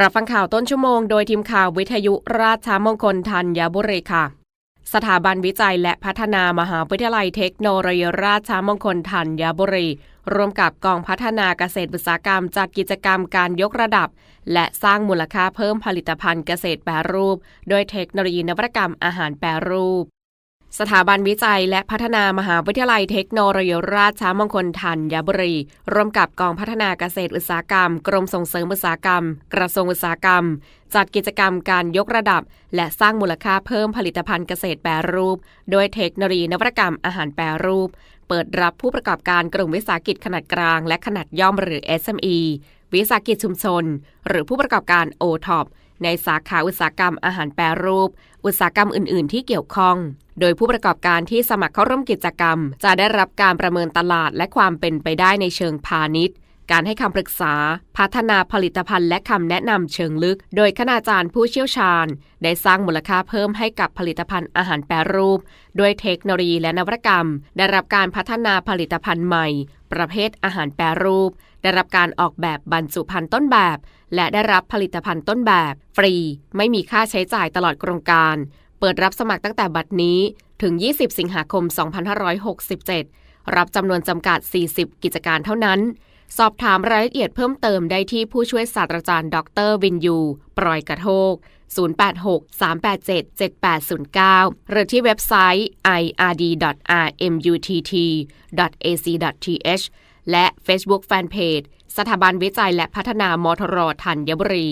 รับฟังข่าวต้นชั่วโมงโดยทีมข่าววิทยุราชมงคลธัญบุรีค่ะ สถาบันวิจัยและพัฒนามหาวิทยาลัยเทคโนโลยีราชมงคลธัญบุรี ร่วมกับกองพัฒนาเกษตรอุตสาหกรรมจัดกิจกรรมการยกระดับ และสร้างมูลค่าเพิ่มผลิตภัณฑ์เกษตรแปรรูป โดยเทคโนโลยีนวัตกรรมอาหารแปรรูป สถาบันวิจัยและพัฒนามหาวิทยาลัยเทคโนโลยีราชมงคลธัญบุรี ร่วมกับกองพัฒนาเกษตรอุตสาหกรรม กรมส่งเสริมอุตสาหกรรม กระทรวงอุตสาหกรรม จัดกิจกรรมการยกระดับ และสร้างมูลค่าเพิ่มผลิตภัณฑ์เกษตรแปรรูป โดยเทคโนโลยีนวัตกรรมอาหารแปรรูป เปิดรับผู้ประกอบการกลุ่มวิสาหกิจขนาดกลาง และขนาดย่อมหรือ SME วิสาหกิจชุมชน หรือผู้ประกอบการ o t o p ในสาขาอุตสาหกรรมอาหารแปรรูป อุตสาหกรรมอื่น ๆ ที่เกี่ยวข้อง โดยผู้ประกอบการที่สมัครเข้าร่วมกิจกรรม จะได้รับการประเมินตลาดและความเป็นไปได้ในเชิงพาณิชย์ การให้คำปรึกษา พัฒนาผลิตภัณฑ์และคำแนะนำเชิงลึก โดยคณาจารย์ผู้เชี่ยวชาญ ได้สร้างมูลค่าเพิ่มให้กับผลิตภัณฑ์อาหารแปรรูป ด้วยเทคโนโลยีและนวัตกรรม ได้รับการพัฒนาผลิตภัณฑ์ใหม่ ประเภทอาหารแปรรูป ได้รับการออกแบบบรรจุภัณฑ์ต้นแบบ และได้รับผลิตภัณฑ์ต้นแบบ ฟรี ไม่มีค่าใช้จ่ายตลอดโครงการ เปิดรับสมัครตั้งแต่บัดนี้ถึง 20 สิงหาคม 2567 รับจำนวนจำกัด 40 กิจการเท่านั้น สอบถามรายละเอียดเพิ่มเติมได้ที่ผู้ช่วยศาสตราจารย์ดรวินยู ปรอยกระโทก 086-387-7809 หรือที่เว็บไซต์ ird.rmutt.ac.th และ Facebook Fanpage สถาบันวิจัยและพัฒนามทรธัญบุรี